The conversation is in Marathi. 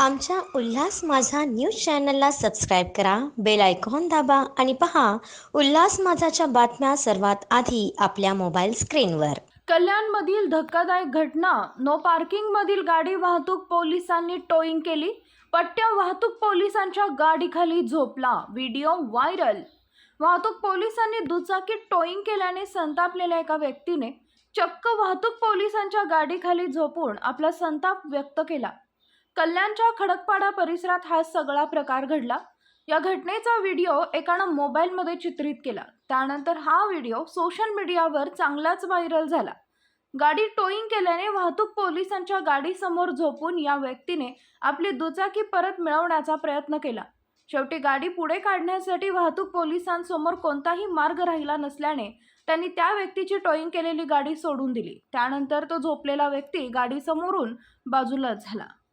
आमच्या उल्हास माझा न्यूज चॅनलला सबस्क्राईब करा बेल आयकॉन दाबा आणि पहा उल्हास माझाच्या बातम्या सर्वात आधी आपल्या मोबाईल स्क्रीनवर. कल्याणमधील धक्कादायक घटना नो पार्किंगमधील गाडी वाहतूक पोलिसांनी टोईंग केली पट्ट्या वाहतूक पोलिसांच्या गाडीखाली झोपला व्हिडिओ व्हायरल. वाहतूक पोलिसांनी दुचाकीत टोईंग केल्याने संतापलेल्या एका व्यक्तीने चक्क वाहतूक पोलिसांच्या गाडीखाली झोपून आपला संताप व्यक्त केला. कल्याणच्या खडकपाडा परिसरात हा सगळा प्रकार घडला. या घटनेचा व्हिडिओ एकानं मोबाईलमध्ये चित्रित केला. त्यानंतर हा व्हिडिओ सोशल मीडियावर चांगलाच व्हायरल झाला. गाडी टोईंग केल्याने वाहतूक पोलिसांच्या गाडीसमोर झोपून या व्यक्तीने आपली दुचाकी परत मिळवण्याचा प्रयत्न केला. शेवटी गाडी पुढे काढण्यासाठी वाहतूक पोलिसांसमोर कोणताही मार्ग राहिला नसल्याने त्यांनी त्या व्यक्तीची टोईंग केलेली गाडी सोडून दिली. त्यानंतर तो झोपलेला व्यक्ती गाडीसमोरून बाजूला झाला.